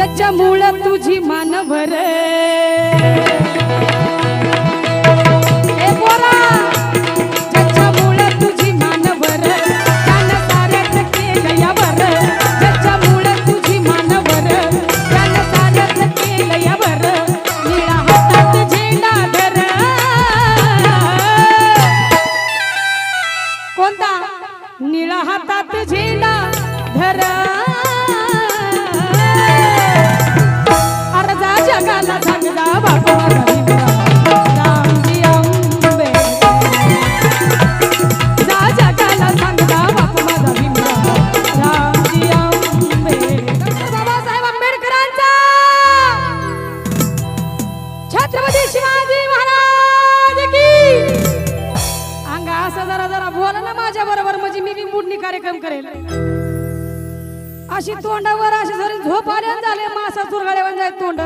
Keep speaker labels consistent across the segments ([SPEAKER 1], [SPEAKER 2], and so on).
[SPEAKER 1] ज्याच्यामुळं तुझी तुझी मानभर त्यानं निळा हातात झेंडा धर. कोणता? निळा हातात झेंडा अशी तोंडावर अशी जरी झोप आल्या झाले मासा चुरगाड्यावर जाय. तोंड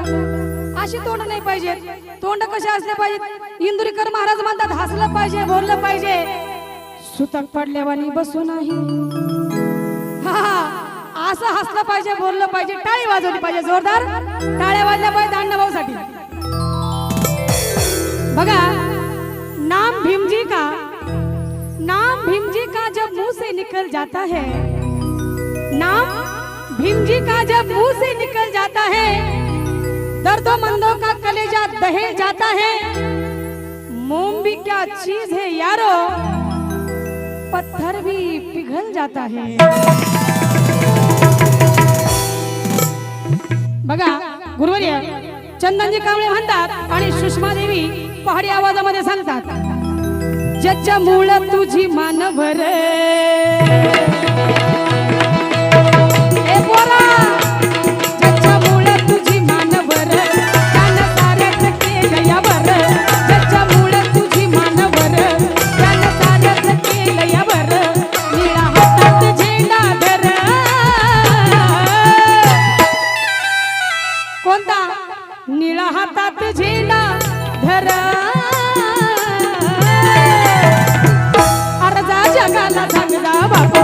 [SPEAKER 1] अशी तोंड नाही पाहिजे. तोंड कसे असले पाहिजेत इंदुरीकर महाराज म्हणतात हसलं पाहिजे बोललं पाहिजे. सुतक पडल्यावानी बसू नाही हा हा, असं हसलं पाहिजे बोललं पाहिजे टाळी वाजवली पाहिजे जोरदार. टाळ्या वाजल्या पाहिजे अण्णाभाऊसाठी बघा नाम भीमजी का? नाम भीमजी का जब मुंह से निकल जाता है? नाम भीमजी का जब मुंह से निकल जाता है? दर्दोमंदों का कलेजा दहे जाता है। मोम भी क्या चीज है यारो। पत्थर भी पिघल जाता है। बघा गुरुवर्य चंदनजी कांबळे म्हणतात आणि सुषमा देवी पहाडी आवाजामध्ये सांगतात ज्याच्यामुळं तुझी मानभर निळा हातात झेंडा धर. अर्धा जगाला सांगा बापू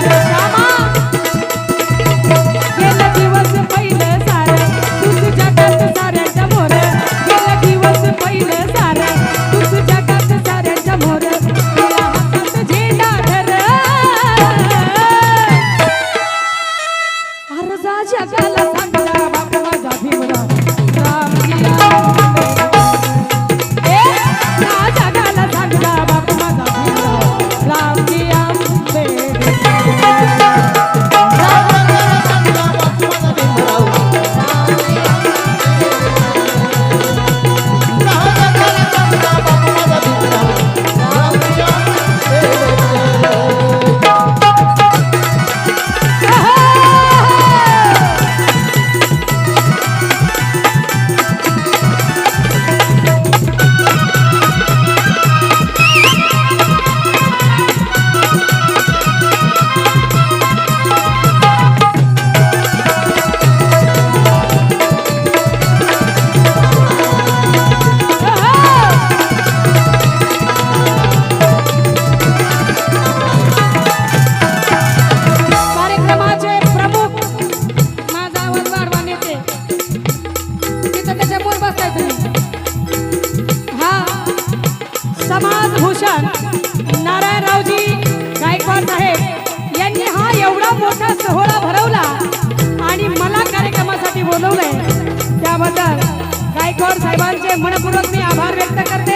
[SPEAKER 1] Thank you. सोहळा भरवला आणि मला कार्यक्रमासाठी बोलवलंय. त्याबद्दल गायकवाड साहेबांचे मनपूर्वक मी आभार व्यक्त करते.